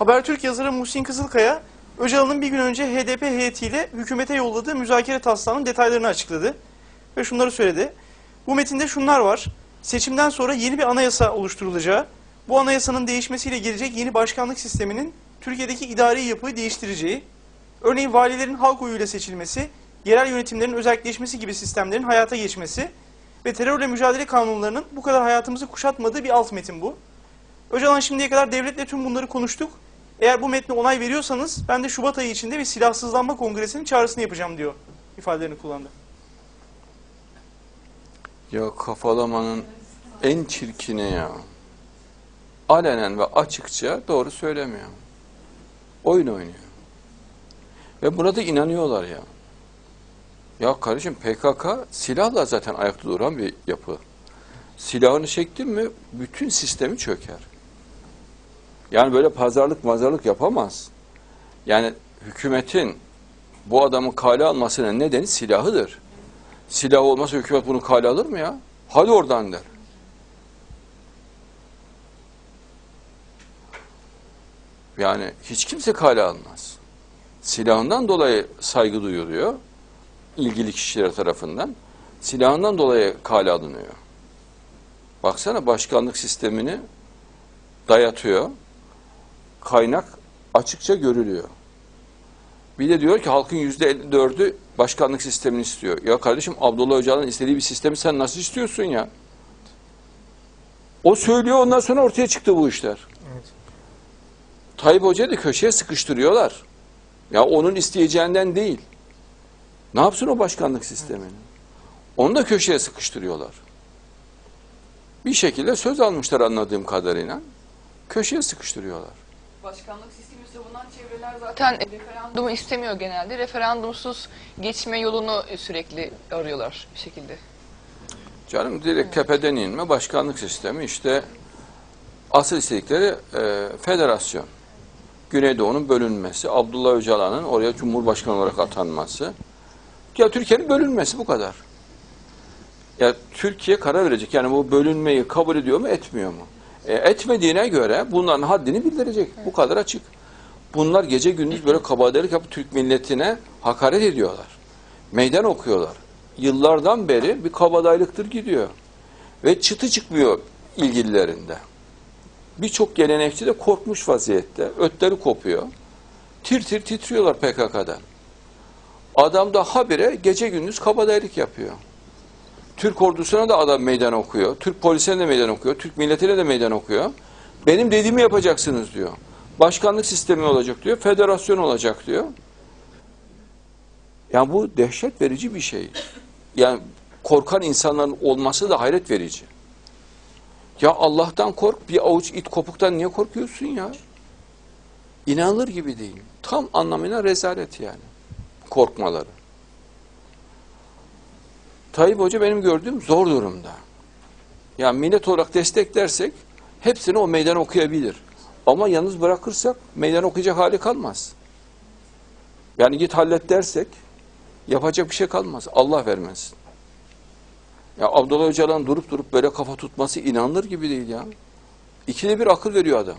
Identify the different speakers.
Speaker 1: Habertürk yazarı Muhsin Kızılkaya, Öcalan'ın bir gün önce HDP heyetiyle hükümete yolladığı müzakere taslağının detaylarını açıkladı. Ve şunları söyledi. Bu metinde şunlar var. Seçimden sonra yeni bir anayasa oluşturulacağı, bu anayasanın değişmesiyle gelecek yeni başkanlık sisteminin Türkiye'deki idari yapıyı değiştireceği, örneğin valilerin halk oyuyla seçilmesi, yerel yönetimlerin özelleşmesi gibi sistemlerin hayata geçmesi ve terörle mücadele kanunlarının bu kadar hayatımızı kuşatmadığı bir alt metin bu. Öcalan şimdiye kadar devletle tüm bunları konuştuk. Eğer bu metne onay veriyorsanız ben de Şubat ayı içinde bir silahsızlanma kongresinin çağrısını yapacağım diyor ifadelerini kullandı.
Speaker 2: Ya kafalamanın en çirkini ya. Alenen ve açıkça doğru söylemiyor. Oyun oynuyor. Ve buna da inanıyorlar ya. Ya kardeşim PKK silahla zaten ayakta duran bir yapı. Silahını çektin mi bütün sistemi çöker. Yani böyle pazarlık mazarlık yapamaz. Yani hükümetin bu adamı kale almasının nedeni silahıdır. Silah olmasa hükümet bunu kale alır mı ya? Hadi oradan der. Yani hiç kimse kale almaz. Silahından dolayı saygı duyuluyor. ilgili kişiler tarafından. Silahından dolayı kale alınıyor. Baksana başkanlık sistemini dayatıyor. Kaynak açıkça görülüyor. Bir de diyor ki halkın yüzde 54'ü başkanlık sistemini istiyor. Ya kardeşim Abdullah Öcalan'ın istediği bir sistemi sen nasıl istiyorsun ya? O söylüyor ondan sonra ortaya çıktı bu işler. Tayyip Hoca'yı da köşeye sıkıştırıyorlar. Ya onun isteyeceğinden değil. Ne yapsın o başkanlık sistemini? Onu da köşeye sıkıştırıyorlar. Bir şekilde söz almışlar anladığım kadarıyla. Köşeye sıkıştırıyorlar.
Speaker 3: Başkanlık sistemi savunan çevreler zaten referandumu istemiyor genelde. Referandumsuz geçme yolunu sürekli arıyorlar bir şekilde.
Speaker 2: Canım direkt tepeden inme başkanlık sistemi işte asıl istedikleri e, federasyon. Güneydoğu'nun bölünmesi, Abdullah Öcalan'ın oraya Cumhurbaşkanı olarak atanması. Ya Türkiye'nin bölünmesi bu kadar. Ya Türkiye karar verecek. Yani bu bölünmeyi kabul ediyor mu, etmiyor mu? E, etmediğine göre bunların haddini bildirecek. Bu kadar açık. Bunlar gece gündüz böyle kabadayılık yapıp Türk milletine hakaret ediyorlar. Meydan okuyorlar. Yıllardan beri bir kabadayılıktır gidiyor. Ve çıtı çıkmıyor ilgililerinde. Birçok gelenekçi de korkmuş vaziyette. Ötleri kopuyor. Tir tir titriyorlar PKK'dan. Adam da habire gece gündüz kabadayılık yapıyor. Türk ordusuna da adam meydan okuyor. Türk polisine de meydan okuyor. Türk milletine de meydan okuyor. Benim dediğimi yapacaksınız diyor. Başkanlık sistemi olacak diyor. Federasyon olacak diyor. Yani bu dehşet verici bir şey. Yani korkan insanların olması da hayret verici. Ya Allah'tan kork, bir avuç it kopuktan niye korkuyorsun ya? İnanılır gibi değil. Tam anlamıyla rezalet yani. Korkmaları. Tayyip Hoca benim gördüğüm zor durumda. Yani millet olarak desteklersek hepsini o meydan okuyabilir. Ama yalnız bırakırsak meydan okuyacak hali kalmaz. Yani git hallet dersek yapacak bir şey kalmaz. Allah vermesin. Ya Abdullah Öcalan durup durup böyle kafa tutması inanılır gibi değil ya. İkide bir akıl veriyor adam.